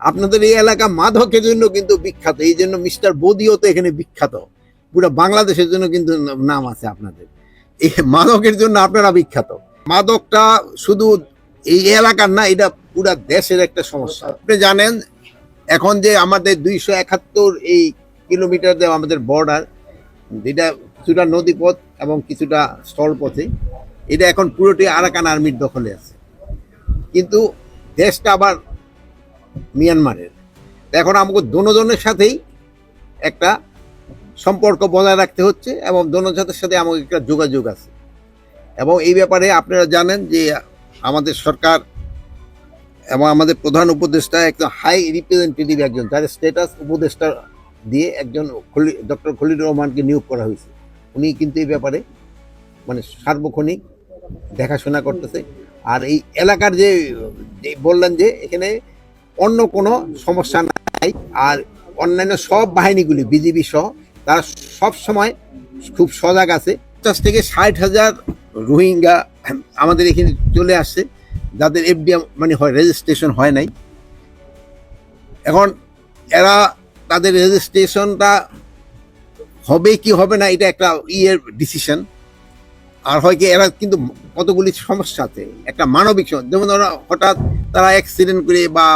আপনাদের এই এলাকা মাদকের জন্য কিন্তু বিখ্যাত, এই জন্য মিস্টার বদিও তো এখানে বিখ্যাত। পুরো বাংলাদেশের জন্য কিন্তু নাম আছে আপনাদের। এই মাদকের জন্য আপনারা বিখ্যাত। মাদকটা শুধু এই এলাকার না, এটা পুরা দেশের একটা সমস্যা। আপনি জানেন, এখন যে আমাদের দুইশো একাত্তর এই কিলোমিটার যে আমাদের বর্ডার যেটা কিছুটা নদীপথ এবং কিছুটা স্থলপথে, এটা এখন পুরোটি আরাকান আর্মির দখলে আছে। কিন্তু দেশটা আবার মিয়ানমারের। এখন আমাকে দোনোজনের সাথেই একটা সম্পর্ক বজায় রাখতে হচ্ছে এবং দোনোজনের সাথে আমাকে একটা যোগাযোগ আছে। এবং এই ব্যাপারে আপনারা জানেন যে আমাদের সরকার এবং আমাদের প্রধান উপদেষ্টা একজন হাই রিপ্রেজেন্টেটিভ একজন, যার স্ট্যাটাস উপদেষ্টা দিয়ে একজন খলি ডক্টর খলিল রহমানকে নিয়োগ করা হয়েছে। উনি কিন্তু এই ব্যাপারে মানে সার্বক্ষণিক দেখাশোনা করতেছে। আর এই এলাকার যে বললেন যে এখানে অন্য কোনো সমস্যা নাই। আর অন্যান্য সব বাহিনীগুলি, বিজিবি সহ, তারা সব সময় খুব সজাগ আছে। পঞ্চাশ থেকে ষাট হাজার রোহিঙ্গা আমাদের এখানে চলে আসছে, যাদের এফডিএম মানে হয় রেজিস্ট্রেশন হয় নাই। এখন এরা তাদের রেজিস্ট্রেশনটা হবে কি হবে না, এটা একটা ইয়ের ডিসিশন আর হয় কি, এরা কিন্তু কতগুলি সমস্যা আছে একটা মানবিক সমস্যা। যেমন ওরা হঠাৎ তারা অ্যাক্সিডেন্ট করে বা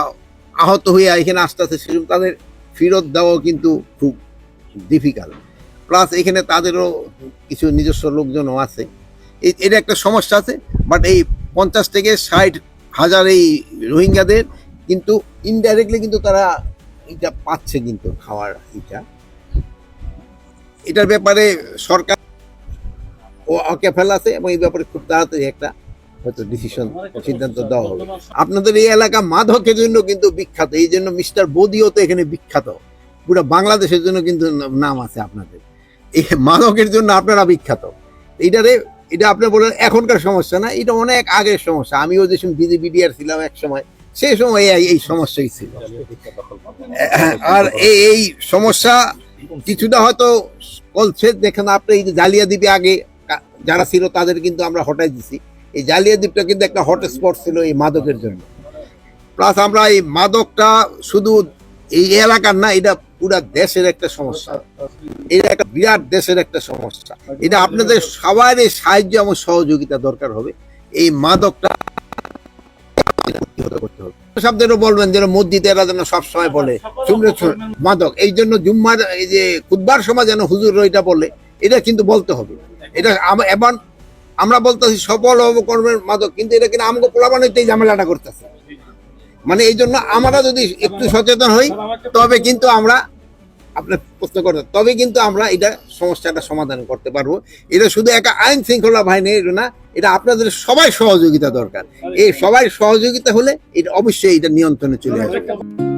আহত হয়ে এখানে আসতে আসতে সেরকম তাদের ফেরত দেওয়াও কিন্তু খুব ডিফিকাল্ট প্লাস এখানে তাদেরও কিছু নিজস্ব লোকজনও আছে। এটা একটা সমস্যা আছে বাট এই পঞ্চাশ থেকে ষাট হাজার এই রোহিঙ্গাদের কিন্তু ইনডাইরেক্টলি কিন্তু তারা এটা পাচ্ছে কিন্তু খাওয়ার এটা। এটার ব্যাপারে সরকার ও অকেফেল আছে এবং এই ব্যাপারে খুব তাড়াতাড়ি একটা হয়তো ডিসিশন সিদ্ধান্ত দেওয়া হবে। আপনাদের এই এলাকা মাদকের জন্য কিন্তু বিখ্যাত। এই জন্য মিস্টার বদিও তো এখানে বিখ্যাত। পুরো বাংলাদেশের জন্য কিন্তু নাম আছে আপনাদের। এই মাদকের জন্য আপনারা বিখ্যাত। এইটারে এটা আপনি বলেন এখনকার সমস্যা না, এটা অনেক আগের সমস্যা। আমিও যে সময় বিজেপি ডিআর ছিলাম এক সময় সেই সময় এই সমস্যাই ছিল। আর এই এই সমস্যা কিছুটা হয়তো চলছে দেখেন আপনি এই যে জালিয়া দ্বীপে আগে যারা ছিল তাদের কিন্তু আমরা হটাই দিছি। এই জালিয়া দ্বীপটা কিন্তু একটা হটস্পট ছিল এই মাদকের জন্য। প্লাস আমরা এই মাদকটা শুধু এই এলাকার না, এটা পুরা দেশের একটা সমস্যা। এটা একটা বিরাট দেশের একটা সমস্যা। এটা আপনাদের সবার সাহায্য এবং সহযোগিতা দরকার হবে। এই মাদকটা করতে হবে। শব্দেরও বলবেন যেন মসজিদে এরা যেন সবসময় বলে মাদক। এই জন্য জুম্মার এই যে খুদবার সময় যেন হুজুর এটা বলে, এটা কিন্তু বলতে হবে। এটা আম- এমন আমরা বলতেছি সফল অবকর্মের মাদক, কিন্তু এটা কিন্তু আমাকে এই ঝামেলাটা করতেছে। মানে এই জন্য আমরা যদি একটু সচেতন হই, তবে কিন্তু আমরা আপনার প্রশ্ন করতে তবে কিন্তু আমরা এটা সমস্যাটা সমাধান করতে পারব। এটা শুধু একা আইন শৃঙ্খলা বাহিনী, এটা না, এটা আপনাদের সবাই সহযোগিতা দরকার। এই সবাই সহযোগিতা হলে এটা অবশ্যই এটা নিয়ন্ত্রণে চলে আসবে।